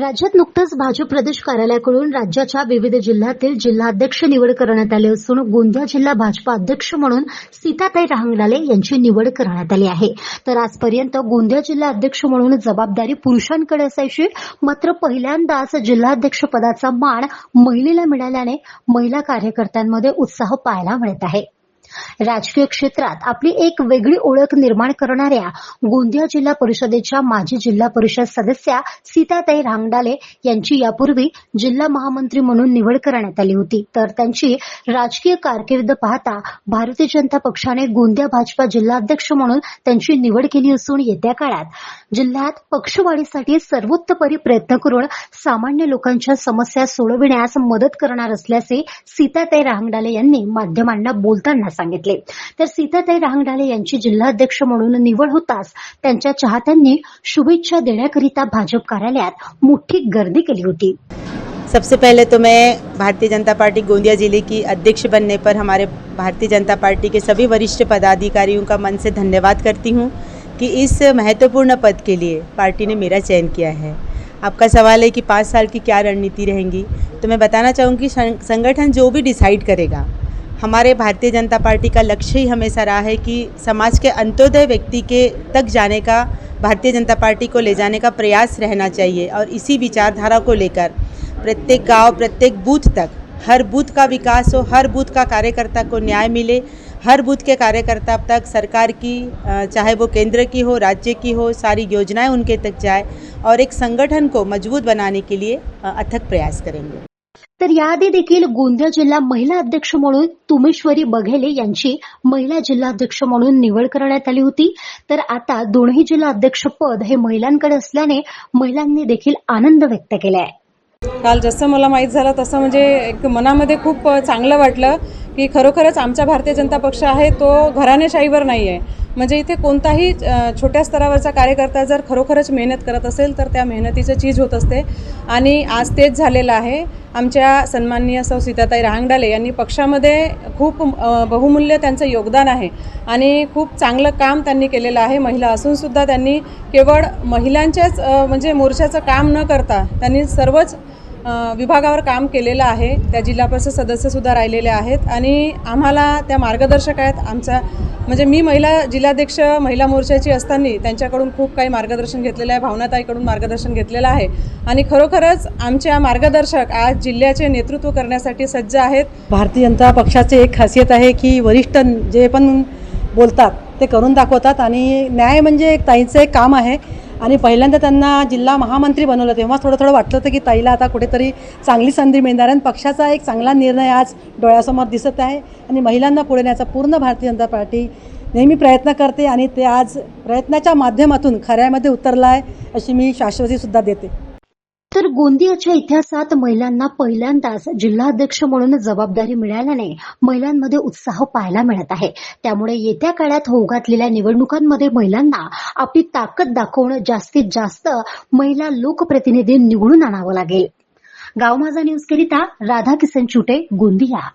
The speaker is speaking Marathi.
राज्यात नुकतंच भाजप प्रदेश कार्यालयाकडून राज्याच्या विविध जिल्ह्यातील जिल्हाध्यक्ष निवड करण्यात आली असून गोंदिया जिल्हा भाजपा अध्यक्ष म्हणून सीताताई रहांगडाले यांची निवड करण्यात आली आहे. तर आजपर्यंत गोंदिया जिल्हा अध्यक्ष म्हणून जबाबदारी पुरुषांकडे असायची. मात्र पहिल्यांदाच जिल्हाध्यक्ष पदाचा मान महिलेला मिळाल्याने महिला कार्यकर्त्यांमध्ये उत्साह पाहायला मिळत आहे. राजकीय क्षेत्रात आपली एक वेगळी ओळख निर्माण करणाऱ्या गोंदिया जिल्हा परिषदेच्या माजी जिल्हा परिषद सदस्या सीताताई रांगडाले यांची यापूर्वी जिल्हा महामंत्री म्हणून निवड करण्यात आली होती. तर त्यांची राजकीय कारकीर्द पाहता भारतीय जनता पक्षाने गोंदिया भाजपा जिल्हाध्यक्ष म्हणून त्यांची निवड केली असून येत्या काळात जिल्ह्यात पक्षवाढीसाठी सर्वोत्तपरी प्रयत्न करून सामान्य लोकांच्या समस्या सोडविण्यास मदत करणार असल्याचे सीताताई रांगडाले यांनी माध्यमांना बोलताना सांगितले. तर सीताताई रांगडाले यांची जिल्हाध्यक्ष म्हणून निवड होताच त्यांच्या चाहत्यांनी शुभेच्छा देण्याकरिता भाजप कार्यालयात मोठी गर्दी केली होती. सबसे पहले तो मैं भारतीय जनता पार्टी गोंदिया ज़िले की अध्यक्ष बनने पर हमारे भारतीय जनता पार्टी के सभी वरिष्ठ पदाधिकारियों का मन से धन्यवाद करती हूँ कि इस महत्वपूर्ण पद के लिए पार्टी ने मेरा चयन किया है। आपका सवाल है कि पाँच साल की क्या रणनीति रहेंगी? तो मैं बताना चाहूँगी संगठन जो भी डिसाइड करेगा हमारे भारतीय जनता पार्टी का लक्ष्य ही हमेशा रहा है कि समाज के अंत्योदय व्यक्ति के तक जाने का, भारतीय जनता पार्टी को ले जाने का प्रयास रहना चाहिए और इसी विचारधारा को लेकर प्रत्येक गाँव, प्रत्येक बूथ तक, हर बूथ का विकास हो, हर बूथ का कार्यकर्ता को न्याय मिले, हर बूथ के कार्यकर्ता तक सरकार की चाहे वो केंद्र की हो, राज्य की हो, सारी योजनाएँ उनके तक जाए और एक संगठन को मज़बूत बनाने के लिए अथक प्रयास करेंगे। तर याआधी देखील गोंदिया जिल्हा महिला अध्यक्ष म्हणून तुमेश्वरी बघेले यांची महिला जिल्हाध्यक्ष म्हणून निवड करण्यात आली होती. तर आता दोन्ही जिल्हा अध्यक्ष पद हे महिलांकडे असल्याने महिलांनी देखील आनंद व्यक्त केला आहे काल जसं मला माहीत झालं तसं म्हणजे एक मनामध्ये खूप चांगलं वाटलं की खरोखरच आमचा भारतीय जनता पक्ष आहे तो घराणेशाहीवर नाही आहे म्हणजे इथे कोणताही छोट्या स्तरावरचा कार्यकर्ता जर खरोखरच मेहनत करत असेल तर त्या मेहनतीचं चीज होत असते. आणि आज तेच झालेलं आहे. आमच्या सन्माननीय सौ सीताताई रहांगडाले यांनी पक्षामध्ये खूप बहुमूल्य त्यांचं योगदान आहे आणि खूप चांगलं काम त्यांनी केलेलं आहे. महिला असूनसुद्धा त्यांनी केवळ महिलांच्याच म्हणजे मोर्चाचं काम न करता त्यांनी सर्वच विभागावर काम केलेलं आहे. त्या जिल्हा परिषद सदस्यसुद्धा राहिलेले आहेत आणि आम्हाला त्या मार्गदर्शक आहेत. आमचा म्हणजे मी महिला जिल्हाध्यक्ष महिला मोर्चाची असताना त्यांच्याकडून खूप काही मार्गदर्शन घेतलेलं आहे भावनाताईकडून मार्गदर्शन घेतलेलं आहे. आणि खरोखरच आमच्या मार्गदर्शक आज जिल्ह्याचे नेतृत्व करण्यासाठी सज्ज आहेत. भारतीय जनता पक्षाचे एक खासियत आहे की वरिष्ठ जे पण बोलतात ते करून दाखवतात आणि न्याय म्हणजे एक ताईचं एक काम आहे. आणि पहिल्यांदा त्यांना जिल्हा महामंत्री बनवलं तेव्हा थोडं थोडं वाटलं होतं की ताईला आता कुठेतरी चांगली संधी मिळणार आहे. आणि पक्षाचा एक चांगला निर्णय आज डोळ्यासमोर दिसत आहे. आणि महिलांना पुढे न्यायचा पूर्ण भारतीय जनता पार्टी नेहमी प्रयत्न करते आणि ते आज प्रयत्नाच्या माध्यमातून खऱ्यामध्ये उतरलं आहे अशी मी शाश्वतीसुद्धा देते. तर गोंदियाच्या इतिहासात महिलांना पहिल्यांदाच जिल्हाध्यक्ष म्हणून जबाबदारी मिळाल्याने महिलांमध्ये उत्साह पाहायला मिळत आहे. त्यामुळे येत्या काळात होऊ घातलेल्या निवडणुकांमध्ये महिलांना आपली ताकद दाखवून जास्तीत जास्त महिला लोकप्रतिनिधी निवडून आणावं लागेल. गाव माझा न्यूज करिता राधा किसन चुटे गोंदिया.